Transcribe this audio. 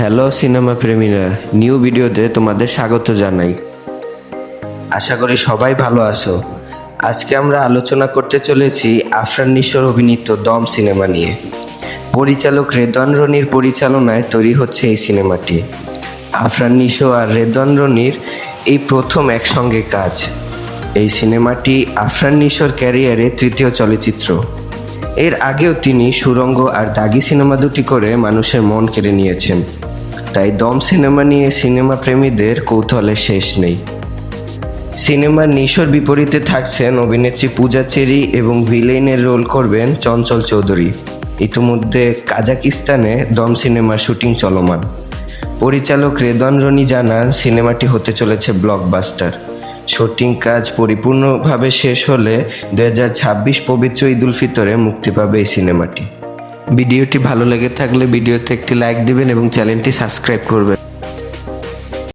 Hello cinema প্রেমীরা। New ভিডিওতে তোমাদের স্বাগত জানাই। আশা করি সবাই ভালো আছো। আজকে আমরা আলোচনা করতে চলেছি আফরান নিশোর অভিনীত দম সিনেমা নিয়ে। পরিচালক রেদওয়ান রনির পরিচালনায় তৈরি হচ্ছে এই সিনেমাটি। আফরান নিশো আর রেদন রনির এই প্রথম একসঙ্গে কাজ। এই সিনেমাটি আফরান নিশোর ক্যারিয়ারে তৃতীয় চলচ্চিত্র। এর আগেও তিনি সুরঙ্গ আর দাগি সিনেমা দুটি করে মানুষের মন কেড়ে নিয়েছেন। তাই দম সিনেমা নিয়ে সিনেমা প্রেমীদের কৌতূহলের শেষ নেই। সিনেমার নিশোর বিপরীতে থাকছেন অভিনেত্রী পূজা চেরি এবং ভিলেইনের রোল করবেন চঞ্চল চৌধুরী। ইতিমধ্যে কাজাকিস্তানে দম সিনেমার শুটিং চলমান। পরিচালক রেদন রনি জানান, সিনেমাটি হতে চলেছে ব্লকবাস্টার। শুটিং কাজ পরিপূর্ণভাবে শেষ হলে দু হাজার ছাব্বিশ পবিত্র ঈদুল ফিতরে মুক্তি পাবে এই সিনেমাটি। ভিডিওটি ভালো লেগে থাকলে ভিডিওতে একটি লাইক দিবেন এবং চ্যানেলটি সাবস্ক্রাইব করবেন।